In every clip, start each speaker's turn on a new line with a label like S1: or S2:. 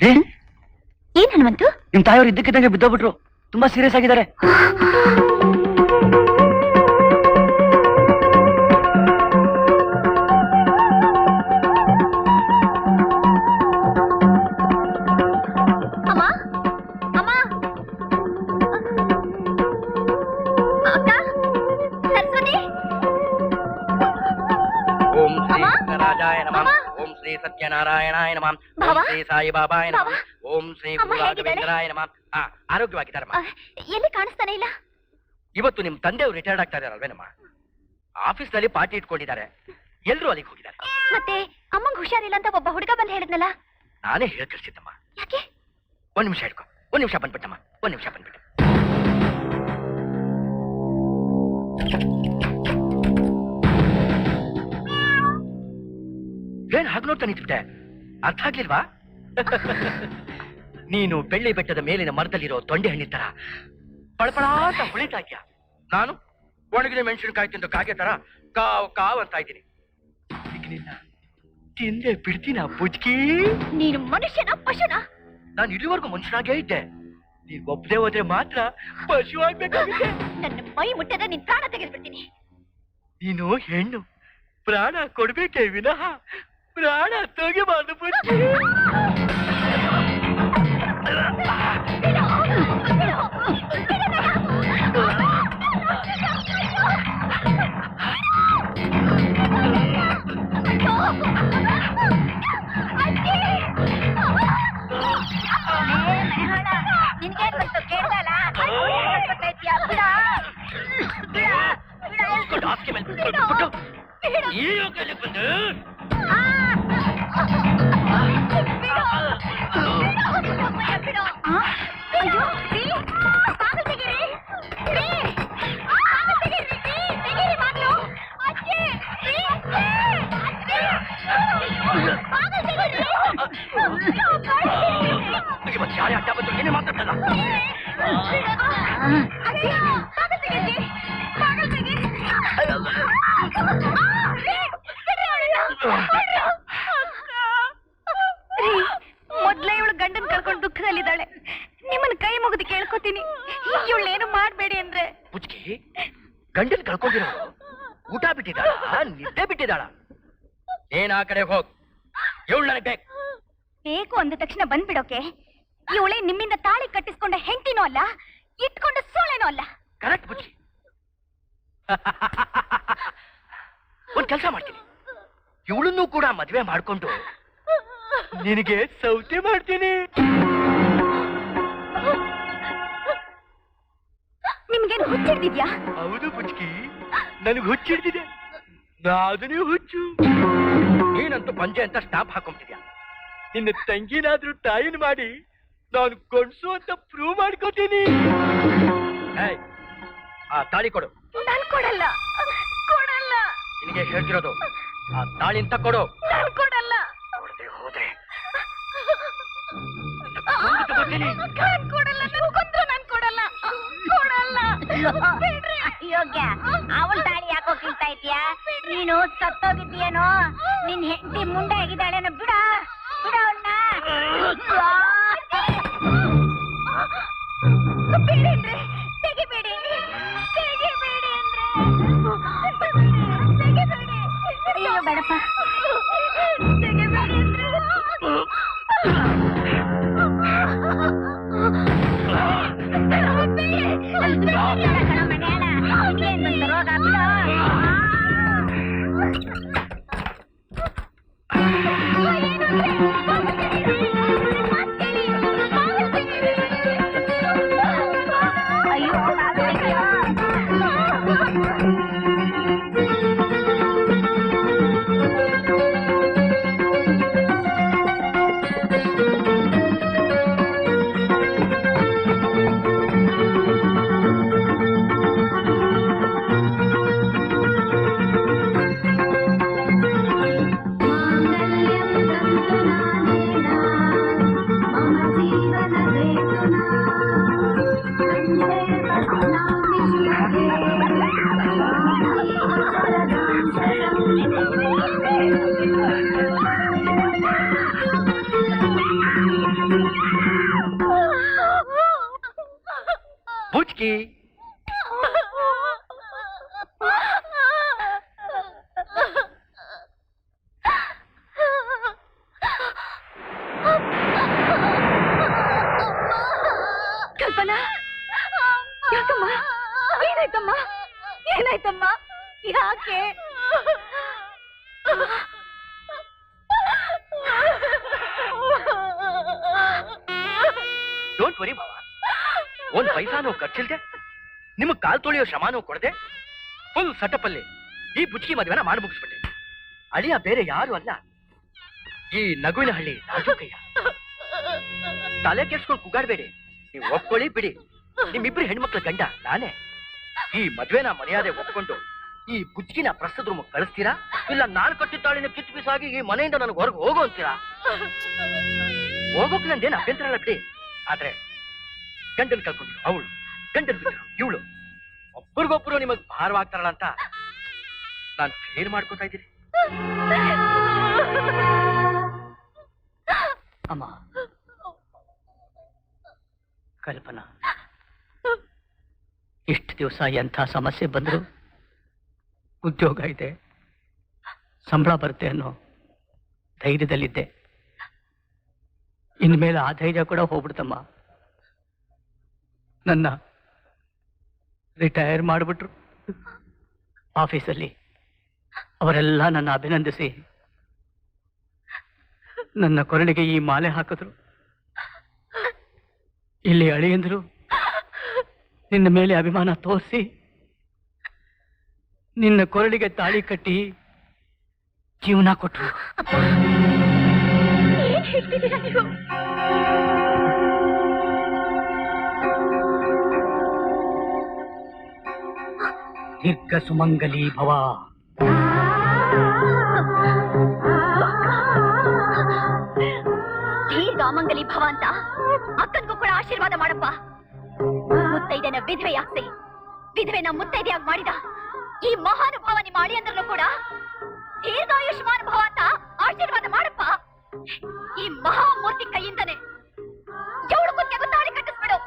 S1: ಏ
S2: ಏನ್ ಹನುಮಂತು?
S1: ನಿಮ್ ತಾಯಿಯವ್ರು ಇದ್ದಕ್ಕಿದ್ದಂಗೆ ಬಿದ್ದೋಗ್ಬಿಟ್ರು. ತುಂಬಾ ಸೀರಿಯಸ್ ಆಗಿದ್ದಾರೆ.
S2: ಅಮ್ಮ? ಅಮ್ಮ? ಅಕ್ಕ ಸರಸ್ವತಿ?
S3: ಓಂ ಶ್ರೀ
S2: ಅಮ್ಮ?
S3: ರಾಜಾಯ ನಮಃ.
S2: ಅಮ್ಮ?
S3: ಓಂ ಶ್ರೀ ಸತ್ಯನಾರಾಯಣಾಯ ನಮಃ ಓಂ? ಶ್ರೀ ಸಾಯಿಬಾಬಾಯ ನಮಃ? ಓಂ ಶ್ರೀ
S2: ಅಮ್ಮ ಹೇಗಿದ್ದಾರೆ?
S3: ಗುರುರಾಘವೇಂದ್ರಾಯ ನಮಃ ಆ, ಆರೋಗ್ಯವಾಗಿದ್ದಾರಮ್ಮ
S2: ಎಲ್ಲಿ ಕಾಣಿಸ್ತಾನೆ ಇಲ್ಲ
S3: ಇವತ್ತು ನಿಮ್ ತಂದೆಯವರು ರಿಟೈರ್ಡ್ ಆಗ್ತಾ ಇದಾರಲ್ವೇನಮ್ಮ ಆಫೀಸ್ನಲ್ಲಿ ಪಾರ್ಟಿ ಇಟ್ಕೊಂಡಿದ್ದಾರೆ. ಎಲ್ರು ಅಲ್ಲಿಗೆ ಹೋಗಿದ್ದಾರೆ.
S2: ಮತ್ತೆ ಅಮ್ಮಂಗ್ ಹುಷಾರಿಲ್ಲ ಅಂತ ಒಬ್ಬ ಹುಡುಗ ಬಂದ್ ಹೇಳಿದ್ನಲ್ಲ?
S3: ನಾನೇ ಹೇಳಿ ಕಳಿಸಿದ್ದಮ್ಮ.
S2: ಯಾಕೆ?
S3: ಒಂದ್ ನಿಮಿಷ ಹಿಡ್ಕೊ. ಒಂದ್ ನಿಮಿಷ ಬಂದ್ಬಿಟ್ಟಮ್ಮ. ಒಂದ್ ನಿಮಿಷ ಬಂದ್ಬಿಟ್ಟು. ಏನ್ ಹಾಗೆ ನೋಡ್ತಾ ನಿಂತ್ಬಿಟ್ಟೆ ಅರ್ಥ ಆಗ್ಲಿಲ್ವಾ? ನೀನು ಬೆಳ್ಳಿ ಬೆಟ್ಟದ ಮೇಲಿನ ಮರದಲ್ಲಿರೋ ತೊಂಡೆ ಹಣ್ಣಿನ ತರ ಪಳಪಳ ಅಂತ ಹೊಳಿತಾ ಇದ್ಯಾ ನಾನು ಒಣಗಿದ ಮೆಣಸಿನಕಾಯಿ ತಿಂದು ಕಾಗೆ ತರ ಕಾವ್ ಕಾವ್ ಅಂತ ಇದ್ದೀನಿ. ಈಗ ನಿನ್ನ ತಿಂದೆ ಬಿಡ್ತೀನ ಬುಜ್ಕಿ?
S2: ನೀನು ಮನುಷ್ಯನ ಪಶುನ?
S3: ನಾನು ಇಲ್ಲಿವರೆಗೂ ಮನುಷ್ಯನಾಗೇ ಇದ್ದೆ. ನೀನ್ ಒಬ್ಬದೇ ಹೋದ್ರೆ ಮಾತ್ರ ಪಶು ಆಗ್ಬೇಕಾಗುತ್ತೆ.
S2: ನನ್ನ ಮೈ ಮುಟ್ಟದ ನಿನ್ ಪ್ರಾಣ ತೆಗೆದ್ಬಿಡ್ತೀನಿ.
S3: ನೀನು ಹೆಣ್ಣು ಪ್ರಾಣ ಕೊಡ್ಬೇಕೇ ವಿನಃ. ಪ್ರಾಣ ತೆಗಿಬಾರ್ದು ಬುಜ್ಜಿ ಬಂದು ಏನೇ ಮಾತಾಡ್ತಲ್ಲ
S2: ಮೊದ್ಲೇ ಇವಳು ಗಂಡನ್ ಕರ್ಕೊಂಡು ದುಃಖದಲ್ಲಿದ್ದಾಳೆ. ನಿಮ್ಮನ್ನ ಕೈ ಮುಗಿದು ಕೇಳ್ಕೊತೀನಿ. ಇವಳೇನು ಮಾಡ್ಬೇಡಿ ಅಂದ್ರೆ.
S3: ಬುಜ್ಕಿ ಗಂಡನ್ ಕಳ್ಕೊಂಡಿರೋ ಊಟ ಬಿಟ್ಟಿದ್ದಾಳ? ನಿದ್ದೆ ಬಿಟ್ಟಿದ್ದಾಳ? ಏನ್ ಆ ಕಡೆ ಹೋಗ್. ಇವಳು ನನಗೆ ಬೇಕು.
S2: ಬೇಕು ಅಂದ ತಕ್ಷಣ ಬಂದ್ಬಿಡೋಕೆ. ಇವಳೆ ನಿಮ್ಮಿಂದ ತಾಳಿ ಕಟ್ಟಿಸ್ಕೊಂಡ ಹೆಂಡತಿನೂ ಅಲ್ಲ ಇಟ್ಕೊಂಡ ಸೋಳೆನೂ ಅಲ್ಲ.
S3: ಕರೆಕ್ಟ್ ಬುಜ್ಜಿ. ಒಂದ್ ಕೆಲಸ ಮಾಡ್ತೀನಿ. ಇವಳನ್ನು ಕೂಡ ಮದ್ವೆ ಮಾಡ್ಕೊಂಡು ನಿನಗೆ ಸೌತೆ ಮಾಡ್ತೀನಿ.
S2: ನಿಮ್ಗೇನು ಹುಚ್ಚಿಡ್ದಿದ್ಯಾ?
S3: ಹೌದು ಬುಜ್ಕಿ ನನಗೆ ಹುಚ್ಚಿಡ್ದಿದೆ. ನಾದನೇ ಹುಚ್ಚು. ಏನಂತ ಪಂಜೆ ಅಂತ ಸ್ಟಾಪ್ ಹಾಕೊಂತಿದ್ಯಾ ನಿನ್ನ ತಂಗಿನಾದ್ರೂ ತಾಯಿನ ಮಾಡಿ ನಾನು ಗಂಡಸು ಅಂತ ಪ್ರೂವ್ ಮಾಡ್ಕೋತೀನಿ. ಆ ತಾಳಿ ಕೊಡು.
S2: ನಾನು ಕೊಡಲ್ಲ. ಕೊಡಲ್ಲ.
S3: ನಿನಗೆ ಹೇಳ್ತಿರೋದು ಆ ತಾಳಿ ಅಂತ ಕೊಡು.
S2: ನಾನು ಕೊಡಲ್ಲ.
S3: ಕೊಡದೆ ಹೋದ್ರೆ. ತಗೋತೀನಿ.
S2: ಕೊಡಲ್ಲ. ನನ್ ನಾನ್ ಕೊಡಲ್ಲ. ಕೊಡಲ್ಲ. ಬಿಡ್ರಿ.
S4: ಯೋಗ್ಯ ಅವಳ ತಾಳಿ ಯಾಕೋ ಕಿಳ್ತಾ ಇದೀಯಾ ನೀನು ಸತ್ತೋಗಿದ್ದೀಯೇನೋ? ನಿನ್ ಹೆಂಡತಿ ಮುಂಡೆ ಆಗಿದ್ದಾಳೇನೋ ಬಿಡ. ಬಿಡ
S2: ಬೇಡೇನ್ರಿ
S4: ಅಯ್ಯೋ ಬೇಡಪ್ಪ
S2: ಏನಾಯ್ತಮ್ಮ? ಏನಾಯ್ತಮ್ಮ? ಯಾಕೆ?
S3: ಡೋಂಟ್ ವರಿ ಬಾವ ಒಂದ್ ಪೈಸಾನು ಖರ್ಚಿಲ್ದೆ, ನಿಮಗ್ ಕಾಲ್ ತೊಳೆಯೋ ಶ್ರಮಾನೂ ಕೊಡದೆ ಫುಲ್ ಸಟಪಲ್ಲಿ ಈ ಬುಚ್ಕಿ ಮದುವೆನ ಮಾಡಿ ಮುಗಿಸ್ಬಿಟ್ಟೆ. ಅಳಿಯ ಬೇರೆ ಯಾರು ಅಲ್ಲ. ಈ ನಗುವಿನ ಹಳ್ಳಿ ರಾಜುಕಯ್ಯ. ತಲೆ ಕೆಡ್ಸ್ಕೊಂಡು ಕುಗಾಡ್ಬೇಡಿ. ನೀವು ಒಪ್ಕೊಳ್ಳಿ, ಬಿಡಿ. ನಿಮ್ಮಿಬ್ರು ಹೆಣ್ಮಕ್ಳ ಗಂಡ, ನಾನೇ. ಈ ಮದ್ವೆನ ಮರ್ಯಾದೆ ಒಪ್ಕೊಂಡು ಈ ಬುಜ್ಜಿನ ಪ್ರಸ್ತುತ ರೂಮ್ ಕಳಿಸ್ತೀರಾ? ಇಲ್ಲ ನಾನ್ ಕಟ್ಟಿದ್ದಾಳಿನ ಕಿತ್ತು ಬಿಸಾಗಿ ಈ ಮನೆಯಿಂದ ನನಗೆ ಹೊರಗೆ ಹೋಗು ಅಂತೀರಾ? ಹೋಗೋಕ್ ನಂದೇನು ಅಭ್ಯಂತರ ಇಲ್ಲ ಆದ್ರೆ ಗಂಡನ್ ಕಳ್ಕೊಂಡ್ರು ಅವಳು, ಗಂಡನ್ ಬಿಟ್ಟರು ಇವಳು. ಒಬ್ಬರಿಗೊಬ್ರು ನಿಮಗ್ ಭಾರವಾಗ್ತಾರಲ್ಲ ಅಂತ ನಾನ್ ಫೇಲ್ ಮಾಡ್ಕೊತಾ ಇದ್ದೀನಿ.
S1: ಅಮ್ಮ, ಕಲ್ಪನಾ. ದಿವಸ ಎಂಥ ಸಮಸ್ಯೆ ಬಂದ್ರು ಉದ್ಯೋಗ ಇದೆ. ಸಂಬಳ ಬರುತ್ತೆ ಅನ್ನೋ ಧೈರ್ಯದಲ್ಲಿದ್ದೆ. ಇನ್ಮೇಲೆ ಆ ಧೈರ್ಯ ಕೂಡ ಹೋಗ್ಬಿಡ್ತಮ್ಮ. ನನ್ನ ರಿಟೈರ್ ಮಾಡಿಬಿಟ್ರು. ಆಫೀಸಲ್ಲಿ ಅವರೆಲ್ಲ ನನ್ನ ಅಭಿನಂದಿಸಿ ನನ್ನ ಕೊರಳಿಗೆ ಈ ಮಾಲೆ ಹಾಕಿದ್ರು. ಇಲ್ಲಿ ಅಳಿಯಂದ್ರು ನಿನ್ನ ಮೇಲೆ ಅಭಿಮಾನ ತೋರಿಸಿ ನಿನ್ನ ಕೊರಳಿಗೆ ತಾಳಿ ಕಟ್ಟಿ ಜೀವನ
S2: ಕೊಟ್ಟರು
S1: ದೀರ್ಘ ಸುಮಂಗಲಿ ಭವ.
S2: ದೀರ್ಘ ಅಮಂಗಲಿ ಭವ ಅಂತ ಅಕ್ಕನಿಗೂ ಕೂಡ ಆಶೀರ್ವಾದ ಮಾಡಪ್ಪ. ಮುತ್ತೈದೆನ ವಿಧವೆಯಾಗ್ಸಿ ವಿಧವೆನ ಮುತ್ತೈದೆಯಾಗಿ ಮಾಡಿದ? ಈ ಮಹಾನುಭಾವ ಮಾಡಿ ಅಂದ್ರೂ ಕೂಡ ದೀರ್ಘಾಯುಷ್ಮಾನ್ ಭವ ಅಂತ ಆಶೀರ್ವಾದ ಮಾಡಪ್ಪ. ಈ ಮಹಾಮೂರ್ತಿ ಕೈಯಿಂದನೆ ಜವಳು ಕುತ್ತಿಗೆ ತಾಳಿ ಕಟ್ಟಿಸ್ಬಿಡು.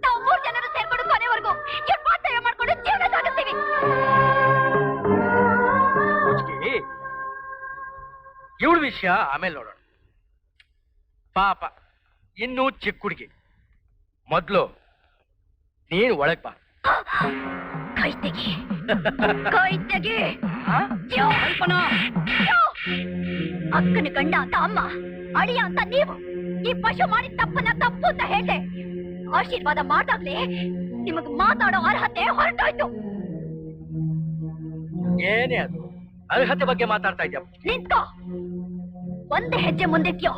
S2: ನಾವು ಮೂರ್ ಜನರು ಸೇರ್ಕೊಂಡು ಕೊನೆವರೆಗೂ ಮಾತಯ್ಯ ಮಾಡ್ಕೊಂಡು ಜೀವನ ಸಾಗಿಸ್ತೀವಿ.
S3: ಇವಳ ವಿಷಯ ಆಮೇಲೆ ನೋಡೋಣ. ಪಾಪ, ಇನ್ನೂ ಚಿಕ್ಕ ಹುಡುಗಿ. ಮೊದ್ಲು ನೀನ್ ಒಳಗ್ ಬಾ.
S2: ಕೈ ತೆಗಿ. ಕೈ ತೆಗಿ. ಅಕ್ಕನ ಗಂಡ ಅಂತ ಅಮ್ಮ ಅಳಿಯ ಅಂತ ನೀವು. ಈ ಪಶು ಮಾಡಿ ತಪ್ಪನ್ನ ತಪ್ಪು ಅಂತ ಹೇಳ್ದೆ. ಆಶೀರ್ವಾದ ಮಾಡ್ದಾಗ್ಲೇ ನಿಮಗ್ ಮಾತಾಡೋ ಅರ್ಹತೆ ಹೊರಟೋಯ್ತು.
S3: ಏನೇ ಅದು. ಅರ್ಹತೆ ಬಗ್ಗೆ ಮಾತಾಡ್ತಾ ಇದ್ಯಾ?
S2: ನಿಂತ್ಕೋ. ಒಂದೇ ಹೆಜ್ಜೆ ಮುಂದಿದ್ಯೋ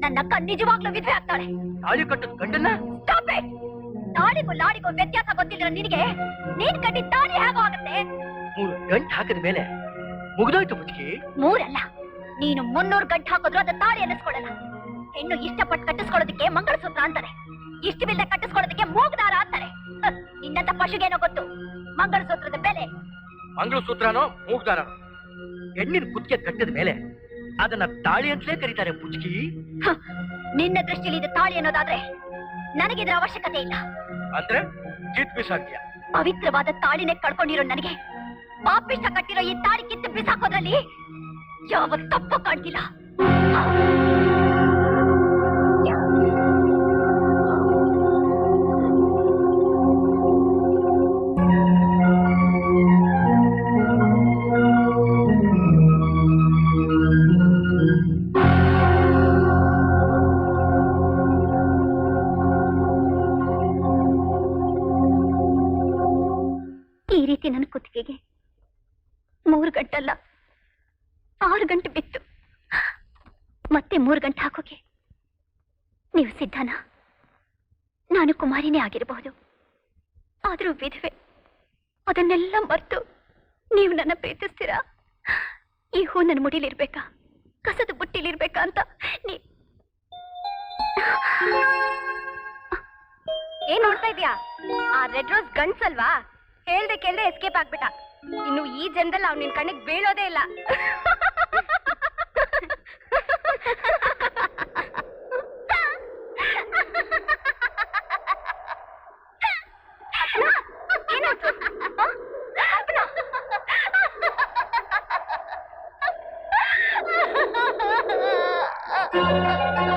S2: ನನ್ನ ಅಕ್ಕ ನಿಜವಾಗ್ಲೂ ವಿಧವೆ ಆಗ್ತಾಳೆ.
S3: ತಾಳಿ ಕಟ್ಟದ ಗಂಡನ್ನ?
S2: ಸ್ಟಾಪ್ ಇಟ್ ತಾಳಿಗೂ ಲಾಡಿಗೂ ವ್ಯತ್ಯಾಸ ಗೊತ್ತಿಲ್ಲ ನಿನಗೆ ನೀನ್ ಕಟ್ಟಿ ತಾಳಿ ಹೇಗೋ ಆಗುತ್ತೆ.
S3: ಮೂರು ಗಂಟು ಹಾಕಿದ ಮೇಲೆ ಮುಗಿದೋಯ್ತು ಬುಚ್ಕಿ
S2: ಮೂರಲ್ಲ ನೀನು ಮುನ್ನೂರು ಗಂಟು ಹಾಕಿದ್ರು ಅದು ತಾಳಿ ಅನ್ನಿಸ್ಕೊಳ್ಳಲ್ಲ ಹೆಣ್ಣು ಇಷ್ಟಪಟ್ಟು ಕಟ್ಟಿಸ್ಕೊಳ್ಳೋದಕ್ಕೆ ಮಂಗಳಸೂತ್ರ ಅಂತಾರೆ. ಇಷ್ಟವಿಲ್ಲದೆ ಕಟ್ಟಿಸ್ಕೊಳ್ಳೋದಕ್ಕೆ ಮೂಗ್ದಾರ ಅಂತಾರೆ. ನಿನ್ನಂತ ಪಶುಗೇನೋ ಗೊತ್ತು. ಮಂಗಳಸೂತ್ರದ ಬೆಲೆ.
S3: ಮಂಗಳಸೂತ್ರನೋ ಮೂಗ್ದಾರನೋ? ಹೆಣ್ಣಿನ ಕುತ್ತಿಗೆ ಕಟ್ಟಿದ ಮೇಲೆ ಅದನ್ನ ತಾಳಿ ಅಂತಲೇ ಕರೀತಾರೆ ಮುಚ್ಕಿ.
S2: ಹ, ನಿನ್ನ ದೃಷ್ಟಿಲಿ ಇದು ತಾಳಿ ಅನ್ನೋದಾದ್ರೆ ನನಗಿದ್ರ ಅವಶ್ಯಕತೆ ಇಲ್ಲ.
S3: ಅಂದ್ರೆ
S2: ಪವಿತ್ರವಾದ ತಾಳಿನೇ ಕಳ್ಕೊಂಡಿರೋ ನನಗೆ ಪಾಪಿಷ್ಟ ಕಟ್ಟಿರೋ ಈ ತಾಳಿ ಕಿತ್ತು ಬಿಸಾಕೋದ್ರಲ್ಲಿ ಯಾವ ತಪ್ಪು ಕಾಣ್ತಿಲ್ಲ. ಮೂರು ಗಂಟೆ ಹಾಕೋಕೆ. ನೀವು ಸಿದ್ಧನಾ? ನಾನು ಕುಮಾರಿನೇ ಆಗಿರಬಹುದು. ಆದರೂ ವಿಧವೆ, ಅದನ್ನೆಲ್ಲ ಮರೆತು ನೀವು ನನ್ನ ಪ್ರೀತಿಸ್ತೀರಾ? ಈ ಹೂ ನನ್ನ ಮುಡಿಲಿರ್ಬೇಕಾ? ಕಸದ ಬುಟ್ಟಿಲಿರ್ಬೇಕಾ ಅಂತ ನೀ ಏನ್ ನೋಡ್ತಾ ಇದೀಯಾ ಆ ರೆಡ್ ರೋಸ್ ಗಂಡ್ಸಲ್ವಾ? ಹೇಳ್ದೆ ಕೇಳ್ದೆ ಎಸ್ಕೇಪ್ ಆಗ್ಬಿಟ್ಟ. ಇನ್ನು ಈ ಜನದಲ್ಲಿ ಅವ್ನ ನಿನ್ ಕಣ್ಣಿಗೆ ಬೀಳೋದೇ ಇಲ್ಲ. Thank you.